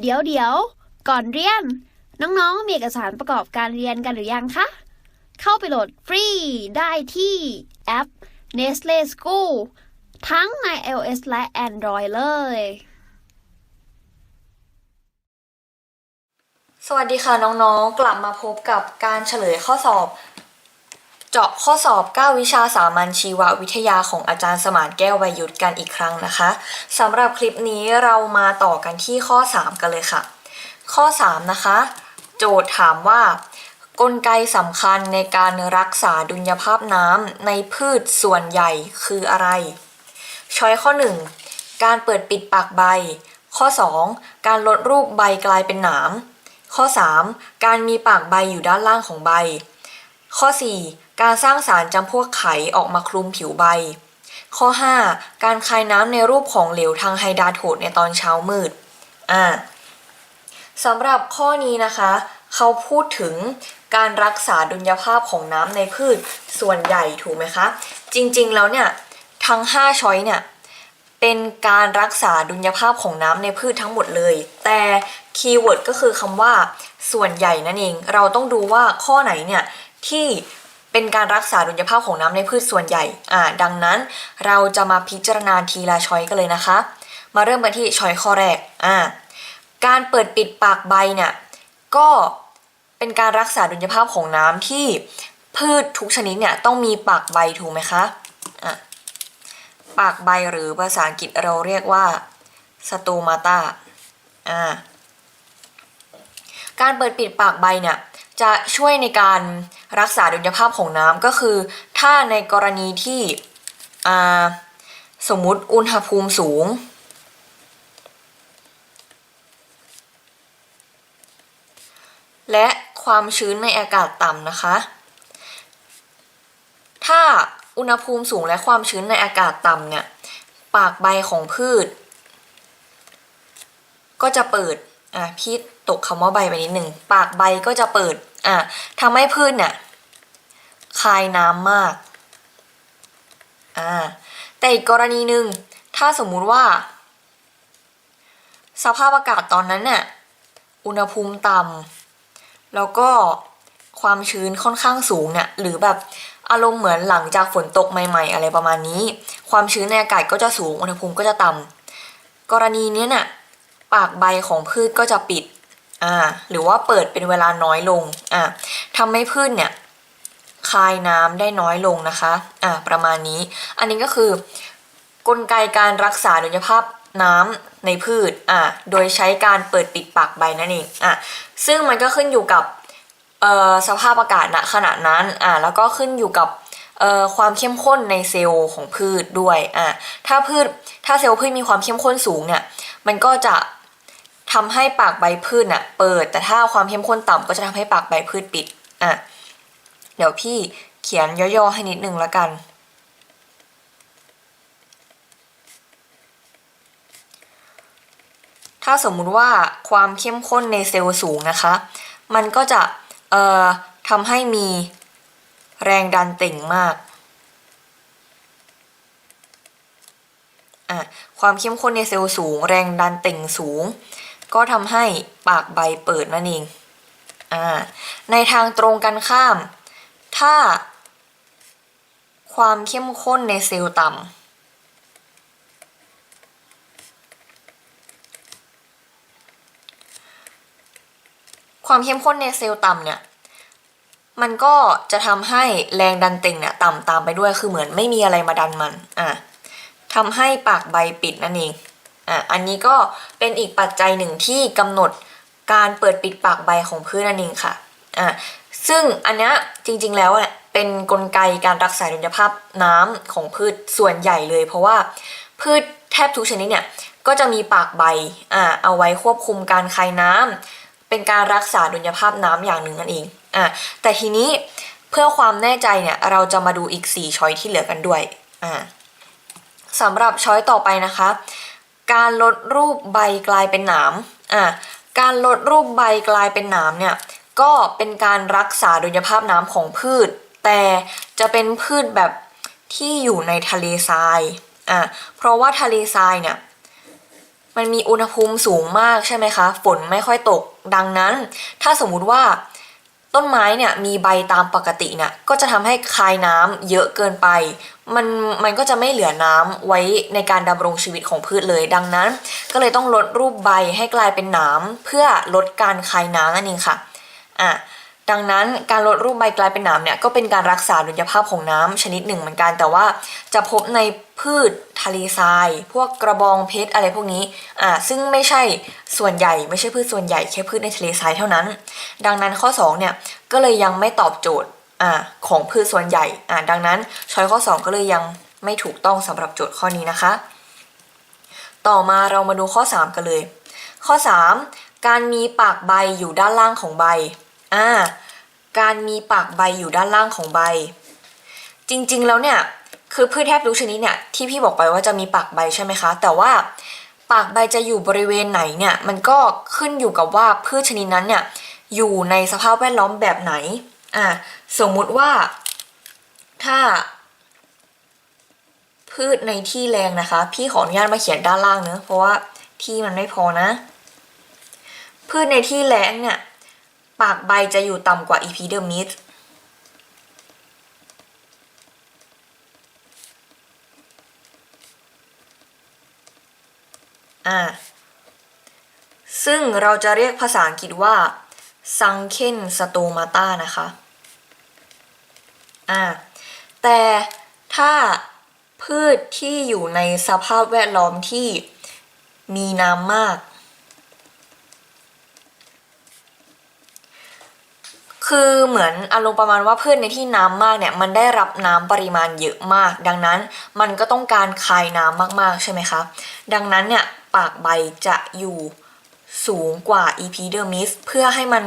เดี๋ยวเดี๋ยว ก่อนเรียน น้องๆ มีเอกสารประกอบการเรียนกันหรือยังคะ เข้าไปโหลดฟรีได้ที่แอป Nestle School ทั้งใน iOS และ Android เลย สวัสดีค่ะน้องๆ กลับมาพบกับการเฉลยข้อสอบ เจาะข้อสอบ 9 วิชาสามัญชีววิทยาของอาจารย์สมานแก้ววัยยุทธกันอีกครั้งนะคะสำหรับคลิปนี้เรามาต่อกันที่ข้อ 3 กันเลยค่ะ ข้อ 3 นะคะ โจทย์ถามว่า กลไกสำคัญในการรักษาดุลยภาพน้ำในพืชส่วนใหญ่คืออะไร ช้อยข้อ 1 การเปิดปิดปากใบ ข้อ 2 การลดรูปใบกลายเป็นหนามข้อ 3 การมีปากใบอยู่ด้านล่างของใบ ข้อ 4 การสร้างสารจำพวกไขออกมาคลุมผิวใบ ข้อ 5 การคายน้ำในรูปของเหลวทางไฮดราโทดในตอนเช้ามืดอ่าสำหรับข้อนี้นะคะ เขาพูดถึงการรักษาดุลยภาพของน้ำในพืชส่วนใหญ่ถูกไหมคะ จริงๆแล้วเนี่ย ทั้ง 5 ช้อยเนี่ย เป็นการรักษาดุลยภาพของน้ำในพืชทั้งหมดเลย แต่คีย์เวิร์ดก็คือคำว่าส่วนใหญ่นั่นเอง เราต้องดูว่าข้อไหนเนี่ย ที่เป็นการรักษาดุลยภาพของน้ำในพืชส่วนใหญ่อ่าดังนั้นเราจะมาพิจารณาทีละช้อยกันเลยนะคะ มาเริ่มกันที่ช้อยข้อแรกอ่าการเปิดปิดปากใบเนี่ยก็เป็นการรักษาดุลยภาพของน้ำที่พืชทุกชนิดเนี่ยต้องมีปากใบถูกไหมคะอะปากใบหรือภาษาอังกฤษเราเรียกว่าสโตมาตาอ่าการเปิดปิดปากใบเนี่ย จะช่วยในการรักษาดุลยภาพของน้ำก็คือ ถ้าในกรณีที่สมมุติอุณหภูมิสูง และความชื้นในอากาศต่ำนะคะ ถ้าอุณหภูมิสูงและความชื้นในอากาศต่ำเนี่ย ปากใบของพืช ก็จะเปิด อะพี่ตกคำว่าใบไปนิดหนึ่งปากใบก็จะเปิดอะทำให้พืชเนี่ยคายน้ำมากอ่าแต่อีกกรณีหนึ่งถ้าสมมุติว่า สภาพอากาศตอนนั้นเนี่ยอุณหภูมิต่ำแล้วก็ความชื้นค่อนข้างสูงเนี่ยหรือแบบอารมณ์เหมือนหลังจากฝนตกใหม่ ๆ อะไรประมาณนี้ ความชื้นในอากาศก็จะสูงอุณหภูมิก็จะต่ำกรณีนี้เนี่ย ปากใบของพืชก็จะปิดอ่าหรือว่าเปิดเป็นเวลาน้อยลงอ่าทำให้พืชเนี่ยคายน้ำได้น้อยลงนะคะอ่าประมาณนี้ อันนี้ก็คือกลไกการรักษาดุลยภาพน้ำในพืชอ่าโดยใช้การเปิดปิดปากใบนั่นเองอ่าซึ่งมันก็ขึ้นอยู่กับเอ่อสภาพอากาศณขณะนั้นอ่าแล้วก็ขึ้นอยู่กับเอ่อความเข้มข้นในเซลล์ของพืชด้วยอ่าถ้าพืชถ้าเซลล์พืชมีความเข้มข้นสูงเนี่ยมันก็จะ ทำให้ปากใบพืชน่ะเปิด แต่ถ้าความเข้มข้นต่ำก็จะทำให้ปากใบพืชปิดอะเดี๋ยวพี่เขียนย่อๆให้นิดนึงแล้วกัน ถ้าสมมุติว่าความเข้มข้นในเซลล์สูงนะคะ มันก็จะเอ่อทำให้มีแรงดันเต่งมากอะความเข้มข้นในเซลล์สูง แรงดันเต่งสูง ก็ทำให้ปากใบเปิดนั่นเองอในทางตรงกันข้าม ถ้า ความเข้มข้นในเซลล์ต่ำความเข้มข้นในเซลล์ต่ำเนี่ยมันก็จะทำให้แรงดันเต่งเนี่ยต่ำตามไปด้วยคือเหมือนไม่มีอะไรมาดันมันอะทำให้ปากใบปิดนั่นเอง อะอันนี้ก็เป็นอีกปัจจัยหนึ่งที่กำหนดการเปิดปิดปากใบของพืชนั่นเองค่ะอะซึ่งอันนี้จริงๆแล้วเนี่ยเป็นนกลไกการรักษาดุลยภาพน้ำของพืชส่วนใหญ่เลย เพราะว่าพืชแทบทุกชนิดเนี่ยก็จะมีปากใบอ่าเอาไว้ควบคุมการคายน้ำเป็นการรักษาดุลยภาพน้ำอย่างหนึ่งนั่นเองอะแต่ทีนี้เพื่อความแน่ใจเนี่ยเราจะมาดูอีก 4ช้อยที่เหลือกันด้วยอ่าสำหรับช้อยต่อไปนะคะ การลดรูปใบกลายเป็นหนามอะการลดรูปใบกลายเป็นหนามเนี่ยก็เป็นการรักษาดุลยภาพน้ำของพืช แต่จะเป็นพืชแบบที่อยู่ในทะเลทรายอะเพราะว่าทะเลทรายเนี่ยมันมีอุณหภูมิสูงมากใช่ไหมคะ ฝนไม่ค่อยตกดังนั้น ถ้าสมมุติว่า ต้นไม้เนี่ยมีใบตามปกติเนี่ยก็จะทำให้คายน้ำเยอะเกินไป มันมันก็จะไม่เหลือน้ำไว้ในการดำรงชีวิตของพืชเลยดังนั้น ก็เลยต้องลดรูปใบให้กลายเป็นหนามเพื่อลดการคายน้ำนั่นเองค่ะอะดังนั้นการลดรูปใบกลายเป็นหนามเนี่ยก็เป็นการรักษาดุลยภาพของน้ำชนิดหนึ่งเหมือนกันแต่ว่าจะพบใน พืชทะเลทราย พวกกระบองเพชรอะไรพวกนี้อ่าซึ่งไม่ใช่ส่วนใหญ่ไม่ใช่พืชส่วนใหญ่แค่พืชในทะเลทรายเท่านั้น ดังนั้นข้อ2เนี่ยก็เลยยังไม่ตอบโจทย์อ่าของพืชส่วนใหญ่อ่าดังนั้นช้อยข้อ 2 ก็เลยยังไม่ถูกต้องสำหรับโจทย์ข้อนี้นะคะ ต่อมาเรามาดูข้อ 3 กันเลย ข้อ 3 การมีปากใบอยู่ด้านล่างของใบอ่าการมีปากใบอยู่ด้านล่างของใบ จริงๆแล้วเนี่ย คือพืชแทบทุกชนิดเนี่ยที่พี่บอกไปว่าจะมีปากใบใช่ไหมคะ แต่ว่าปากใบจะอยู่บริเวณไหนเนี่ยมันก็ขึ้นอยู่กับว่าพืชชนิดนั้นเนี่ยอยู่ในสภาพแวดล้อมแบบไหนอ่าสมมุติว่าถ้า พืชในที่แรงนะคะ พี่ขออนุญาตมาเขียนด้านล่างเนอะเพราะว่าที่มันไม่พอนะ พืชในที่แรงเนี่ยปากใบจะอยู่ต่ำกว่า epidermis อ่าซึ่งเราจะเรียกภาษาอังกฤษว่า sunken stomata นะคะอ่าแต่ถ้าพืชที่อยู่ในสภาพแวดล้อมที่มีน้ำมาก คือเหมือนอารมณ์ประมาณว่าพืชในที่น้ำมากเนี่ยมันได้รับน้ำปริมาณเยอะมาก ดังนั้นมันก็ต้องการคายน้ำมากๆใช่ไหมคะ ดังนั้นเนี่ยปากใบจะอยู่สูงกว่า epidermis เพื่อให้มัน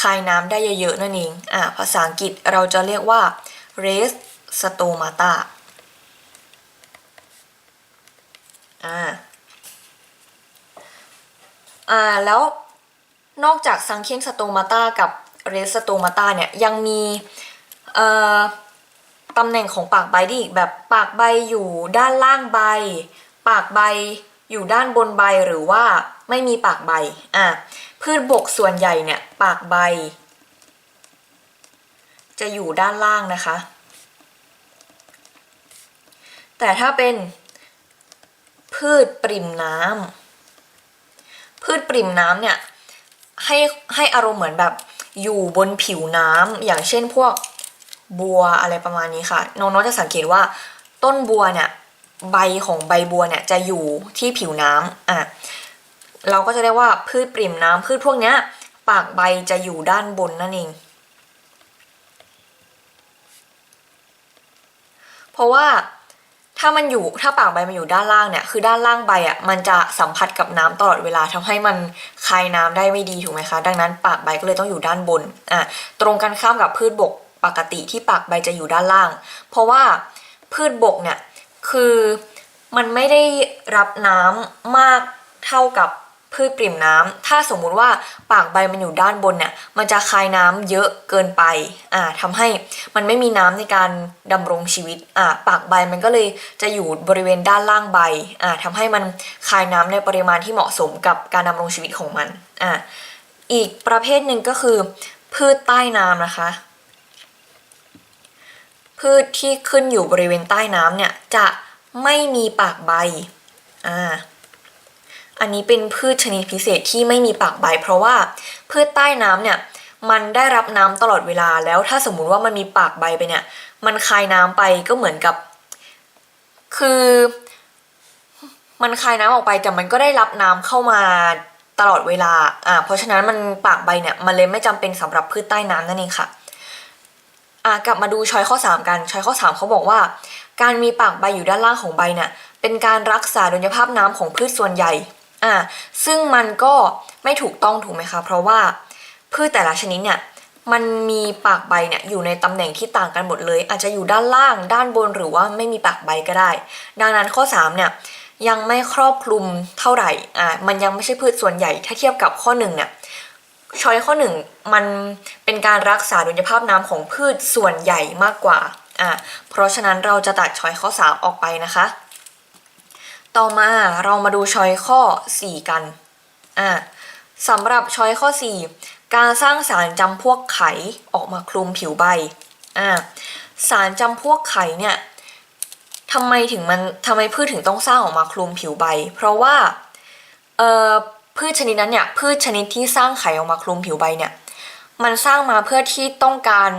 คายน้ำได้เยอะๆนั่นเองอ่าภาษาอังกฤษเราจะเรียกว่า res stomata อ่าอ่าแล้วนอกจาก sunken stomata กับ res stomata เนี่ยยังมีเอ่อตำแหน่งของปากใบได้อีกแบบปากใบอยู่ด้านล่างใบ ปากใบอยู่ด้านบนใบหรือว่าไม่มีปากใบอะพืชบกส่วนใหญ่เนี่ยปากใบ จะอยู่ด้านล่างนะคะ แต่ถ้าเป็นพืชปริ่มน้ำพืชปริ่มน้ำเนี่ยให้ให้อารมณ์เหมือนแบบอยู่บนผิวน้ำอย่างเช่นพวกบัวอะไรประมาณนี้ค่ะน้องๆจะสังเกตว่าต้นบัวเนี่ย ใบของใบบัวเนี่ยจะอยู่ที่ผิวน้ำอะเราก็จะเรียกว่าพืชปริ่มน้ำพืชพวกเนี้ยปากใบจะอยู่ด้านบนนั่นเอง เพราะว่าถ้ามันอยู่ถ้าปากใบมันอยู่ด้านล่างเนี่ยคือด้านล่างใบอะมันจะสัมผัสกับน้ำตลอดเวลาทำให้มันคายน้ำได้ไม่ดีถูกไหมคะ ดังนั้นปากใบก็เลยต้องอยู่ด้านบนอะตรงกันข้ามกับพืชบกปกติที่ปากใบจะอยู่ด้านล่าง เพราะว่าพืชบกเนี่ย คือมันไม่ได้รับน้ำมากเท่ากับพืชปริ่มน้ำถ้าสมมุติว่าปากใบมันอยู่ด้านบนเนี่ย มันจะคายน้ำเยอะเกินไป อ่าทำให้มันไม่มีน้ำในการดำรงชีวิต อ่า ปากใบมันก็เลยจะอยู่บริเวณด้านล่างใบ อ่าทำให้มันคายน้ำในปริมาณที่เหมาะสมกับการดำรงชีวิตของมัน อ่า อีกประเภทหนึ่งก็คือพืชใต้น้ำนะคะ พืชที่ขึ้นอยู่บริเวณใต้น้ำเนี่ยจะไม่มีปากใบ อ่า อันนี้เป็นพืชชนิดพิเศษที่ไม่มีปากใบ เพราะว่าพืชใต้น้ำเนี่ยมันได้รับน้ำตลอดเวลาแล้วถ้าสมมุติว่ามันมีปากใบไปเนี่ย มันคายน้ำไปก็เหมือนกับ คือ มันคายน้ำออกไปแต่มันก็ได้รับน้ำเข้ามาตลอดเวลา อ่า เพราะฉะนั้นมันปากใบเนี่ย มันเลยไม่จำเป็นสำหรับพืชใต้น้ำนั่นเองค่ะ กลับมาดูชอยข้อ 3 กันชอยข้อ 3 เขาบอกว่า การมีปากใบอยู่ด้านล่างของใบเนี่ยเป็นการรักษาดุลยภาพน้ำของพืชส่วนใหญ่อ่าซึ่งมันก็ไม่ถูกต้องถูกไหมคะ เพราะว่าพืชแต่ละชนิดเนี่ยมันมีปากใบเนี่ยอยู่ในตำแหน่งที่ต่างกันหมดเลย อาจจะอยู่ด้านล่างด้านบนหรือว่าไม่มีปากใบก็ได้ ดังนั้นข้อ3เนี่ยยังไม่ครอบคลุมเท่าไหร่อ่ามันยังไม่ใช่พืชส่วนใหญ่ ถ้าเทียบกับข้อ1เนี่ย ช้อยข้อหนึ่งมันเป็นการรักษาดุลยภาพน้ำของพืชส่วนใหญ่มากกว่าอ่าเพราะฉะนั้นเราจะตัดช้อยข้อ 3 ออกไปนะคะ ต่อมาเรามาดูช้อยข้อ 4 กันอ่าสำหรับช้อยข้อ 4 การสร้างสารจำพวกไขออกมาคลุมผิวใบอ่าสารจำพวกไขเนี่ยทำไมถึงมันทำไมพืชถึงต้องสร้างออกมาคลุมผิวใบ เพราะว่าเอ่อ พืชชนิดนั้นเนี่ยพืชชนิดที่สร้างไข่ออกมาคลุมผิวใบเนี่ยมันสร้างมาเพื่อที่ต้องการ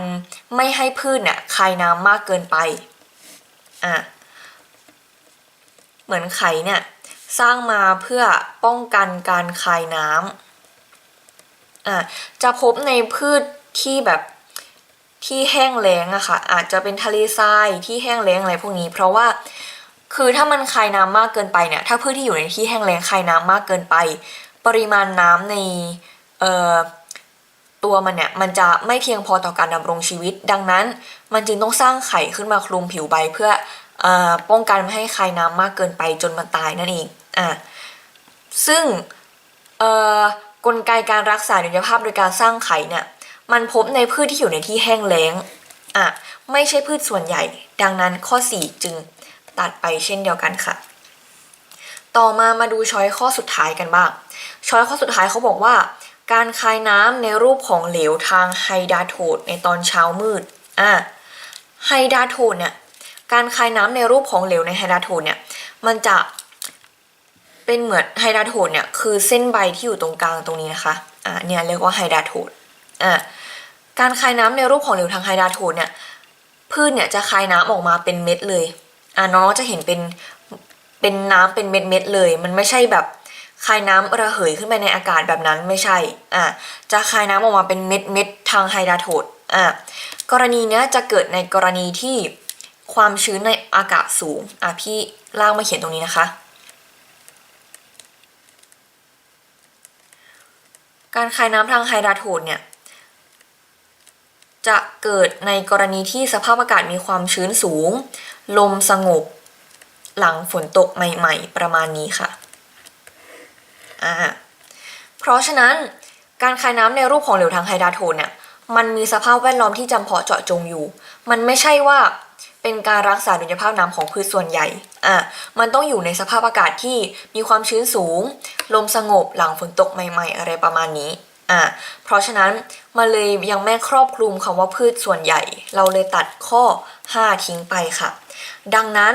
ไม่ให้พืชเนี่ยคายน้ำมากเกินไปอะเหมือนไข่เนี่ยสร้างมาเพื่อป้องกันการคายน้ำอะจะพบในพืชที่แบบที่แห้งแล้งอะค่ะ อาจจะเป็นทะเลทรายที่แห้งแล้งอะไรพวกนี้ เพราะว่าคือถ้ามันคายน้ำมากเกินไปเนี่ยถ้าพืชที่อยู่ในที่แห้งแล้งคายน้ำมากเกินไป ปริมาณน้ำในเอ่อตัวมันเนี่ยมันจะไม่เพียงพอต่อการดำรงชีวิต ดังนั้นมันจึงต้องสร้างไข่ขึ้นมาคลุมผิวใบเพื่ออป้องกันไม่ให้คายน้ำมากเกินไปจนมันตายนั่นเองอะซึ่งกลไกการรักษาดุลยภาพโดยการสร้างไข่เนี่ยมันพบในพืชที่อยู่ในที่แห้งแล้งอะไม่ใช่พืชส่วนใหญ่ ดังนั้นข้อ 4 จึงตัดไปเช่นเดียวกันค่ะ ต่อมามาดูช้อยข้อสุดท้ายกันบ้าง ช้อยข้อสุดท้ายเขาบอกว่า การคายน้ำในรูปของเหลวทางไฮดราโทดในตอนเช้ามืดอะไฮดราโทดเนี่ยการคายน้ำในรูปของเหลวในไฮดราโทดเนี่ยมันจะเป็นเหมือนไฮดราโทดเนี่ยคือเส้นใบที่อยู่ตรงกลางตรงนี้นะคะอะเนี่ยเรียกว่าไฮดราโทดอะการคายน้ำในรูปของเหลวทางไฮดราโทดเนี่ยพืชเนี่ยจะคายน้ำออกมาเป็นเม็ดเลยอะน้องจะเห็นเป็นเป็นน้ำเป็นเม็ดๆเลย มันไม่ใช่แบบ คายน้ำระเหยขึ้นไปในอากาศแบบนั้นไม่ใช่ อะ จะคายน้ำออกมาเป็นเม็ดๆทางไฮดราโทดอะ กรณีเนี้ยจะเกิดในกรณีที่ความชื้นในอากาศสูง อะพี่ล่างมาเขียนตรงนี้นะคะ การคายน้ำทางไฮดราโทดเนี่ย จะเกิดในกรณีที่สภาพอากาศมีความชื้นสูง ลมสงบ หลังฝนตกใหม่ ๆ ประมาณนี้ค่ะ อ่าเพราะฉะนั้นการคายน้ำในรูปของเหลวทางไฮดราโทนเนี่ยมันมีสภาพแวดล้อมที่จำเพาะเจาะจงอยู่ มันไม่ใช่ว่าเป็นการรักษาดุลยภาพน้ำของพืชส่วนใหญ่ อ่ามันต้องอยู่ในสภาพอากาศที่มีความชื้นสูง ลมสงบหลังฝนตกใหม่ๆ อะไรประมาณนี้ อ่าเพราะฉะนั้นมันเลยยังไม่ครอบคลุมคำว่าพืชส่วนใหญ่ เราเลยตัดข้อ 5 ทิ้งไปค่ะ ดังนั้น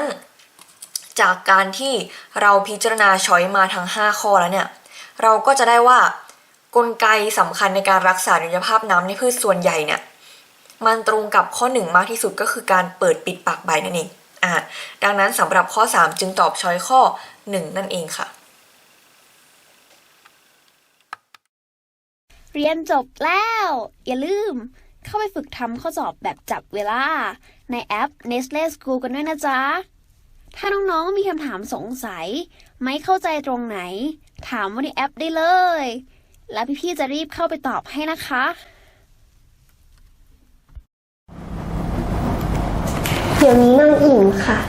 จากการที่เราพิจารณาช้อยมาทั้ง 5 ข้อแล้วเนี่ย เราก็จะได้ว่ากลไกสำคัญในการรักษาดุลยภาพน้ำในพืชส่วนใหญ่เนี่ยมันตรงกับข้อ 1 มากที่สุดก็คือการเปิดปิดปากใบนั่นเองอ่าดังนั้นสำหรับข้อ 3 จึงตอบช้อยข้อ 1 นั่นเองค่ะ เรียนจบแล้ว อย่าลืมเข้าไปฝึกทำข้อสอบแบบจับเวลา ในแอป Nestle School กันด้วยนะจ๊ะ ถ้าน้องๆมีคำถามสงสัย ไม่เข้าใจตรงไหน ถามว่าในแอปได้เลย แล้วพี่ๆจะรีบเข้าไปตอบให้นะคะ เดี๋ยวนี้นั่งอิ่มค่ะ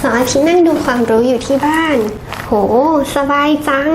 สองอาทิตย์นั่งดูความรู้อยู่ที่บ้าน โห สบายจัง